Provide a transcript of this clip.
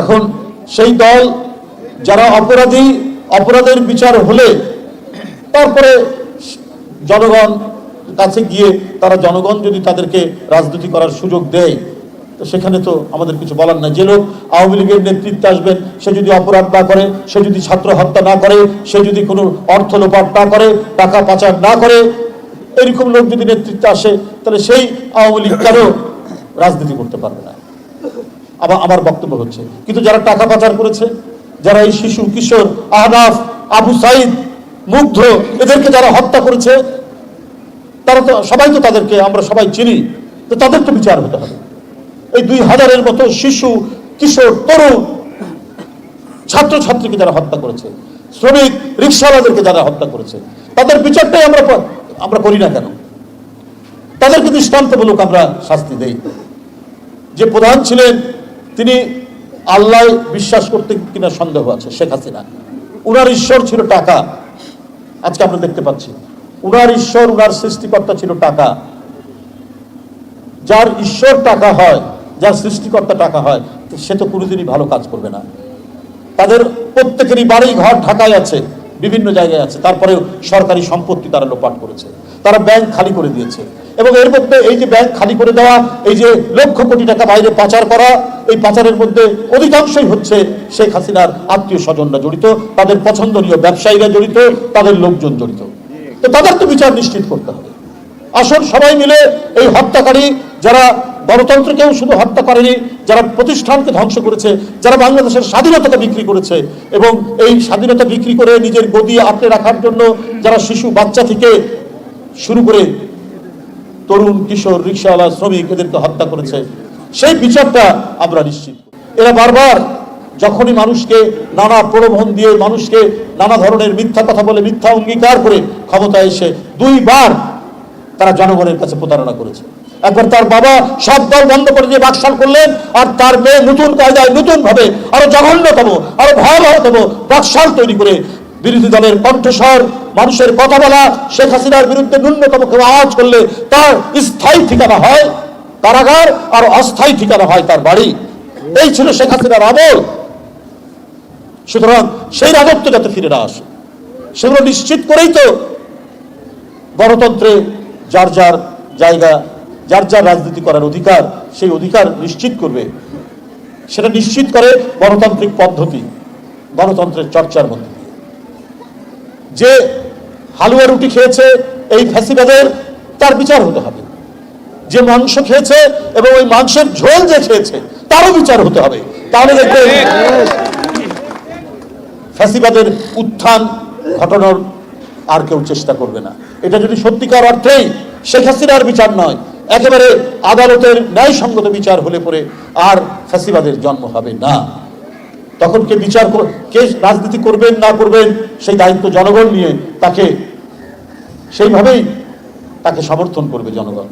এখন সেই দল যারা অপরাধী, অপরাধের বিচার হলে তারপরে জনগণ কাছে গিয়ে তারা জনগণ যদি তাদেরকে রাজনীতি করার সুযোগ দেয়, তো সেখানে তো আমাদের কিছু বলার নাই। যে লোক আওয়ামী লীগের নেতৃত্বে আসবেন, সে যদি অপরাধ না করে, সে যদি ছাত্র হত্যা না করে, সে যদি কোনো অর্থ লোপাট না করে, টাকা পাচার না করে, এরকম লোক যদি নেতৃত্বে আসে, তাহলে সেই আওয়ামী লীগ কেন রাজনীতি করতে পারবে না? আবার আমার বক্তব্য হচ্ছে। কিন্তু যারা টাকা পাচার করেছে, যারা এই শিশু, কিশোর, আহনাফ, আবু সাইদ, মুগ্ধ, এদেরকে যারা হত্যা করেছে, তারা তো সবাই তো তাদেরকে আমরা সবাই চিনি, তো তাদের তো বিচার হতে হবে। এই দুই হাজারের মতো শিশু, কিশোর, তরুণ ছাত্রছাত্রীকে যারা হত্যা করেছে, শ্রমিক রিক্সাওয়ালাদেরকে যারা হত্যা করেছে, তাদের বিচারটাই আমরা আমরা করি না কেন? তাদেরকে দৃষ্টান্তমূলক আমরা শাস্তি দেই। যে প্রধান ছিলেন তিনি আল্লাহ বিশ্বাস করতে কিনা সন্দেহ আছে, শেখ হাসিনা। উনার ঈশ্বর ছিল টাকা। আজকে আমরা দেখতে পাচ্ছি, উনার ঈশ্বর, উনার সৃষ্টিকর্তা ছিল টাকা। যার ঈশ্বর টাকা হয়, যার সৃষ্টিকর্তা টাকা হয়, সে তো কোনোদিনই ভালো কাজ করবে না। তাদের প্রত্যেকেরই বাড়ি ঘর ঢাকায় আছে, বিভিন্ন জায়গায় আছে। তারপরেও সরকারি সম্পত্তি তারা লোপাট করেছে। তারা ব্যাংক খালি করে দিয়েছে। এবং এর মধ্যে এই যে ব্যাংক খালি করে দেওয়া, এই যে লক্ষ কোটি টাকা বাইরে পাচার করা, এই পাচারের মধ্যে অধিকাংশই হচ্ছে শেখ হাসিনার আত্মীয় স্বজনরা জড়িত, তাদের পছন্দনীয় ব্যবসায়ীরা জড়িত, তাদের লোকজন জড়িত। তো তাদের তো বিচার নিশ্চিত করতে হবে। আসুন সবাই মিলে এই হত্যাকারী যারা গণতন্ত্রকেও শুধু হত্যা করেনি, যারা প্রতিষ্ঠানকে ধ্বংস করেছে, যারা বাংলাদেশের স্বাধীনতাকে বিক্রি করেছে এবং এই স্বাধীনতা বিক্রি করে নিজের গদি আঁকড়ে রাখার জন্য যারা শিশু, বাচ্চা থেকে শুরু করে তরুণ কিশোর রিক্সাওয়ালা শ্রমিক এদেরকে হত্যা করেছে। সেই বিচারটা আমরা নিশ্চিত এরা বারবার যখনই মানুষকে নানা প্রলোভন দিয়ে মানুষকে নানা ধরনের মিথ্যা কথা বলে, মিথ্যা অঙ্গীকার করে ক্ষমতায় এসে দুইবার তারা জনগণের কাছে প্রতারণা করেছে। একবার তার বাবা সব দল বন্ধ করে দিয়ে বাকশাল করলেন, আর তার মেয়ে নতুন কায়দায় নতুন ভাবে আরও জঘন্যতম, আরও ভয়াবহতম বাকশাল তৈরি করে বিরোধী দলের কণ্ঠস্বর, মানুষের কথা বলা, শেখ হাসিনার বিরুদ্ধে ন্যূনতম কেউ আওয়াজ করলে তার স্থায়ী ঠিকানা হয় কারাগার আর অস্থায়ী ঠিকানা হয় তার বাড়ি। এই ছিল শেখ হাসিনার আমল। সুতরাং সেই রাজত্ব যাতে ফিরে না আসে, সেগুলো নিশ্চিত করেই তো গণতন্ত্রে যার যার জায়গা, যার যার রাজনীতি করার অধিকার, সেই অধিকার নিশ্চিত করবে। সেটা নিশ্চিত করে গণতান্ত্রিক পদ্ধতি, গণতন্ত্রের চর্চার মধ্যে। যে হালুয়া রুটি খেয়েছে এই ফ্যাসিবাদের, তার বিচার হতে হবে। যে মাংস খেয়েছে এবং ওই মাংসের ঝোল যে খেয়েছে, তারও বিচার হতে হবে। তাহলে দেখবেন ফ্যাসিবাদের উত্থান ঘটানোর আর কেউ চেষ্টা করবে না। এটা যদি সত্যিকার অর্থেই শেখ হাসিনার বিচার নয়, একেবারে আদালতের ন্যায়সঙ্গত বিচার হলে পরে আর ফ্যাসিবাদের জন্ম হবে না। তখন কে বিচার কে রাজনীতি করবেন না করবেন, সেই দায়িত্ব জনগণ নিয়ে তাকে সেইভাবেই তাকে সমর্থন করবে জনগণ।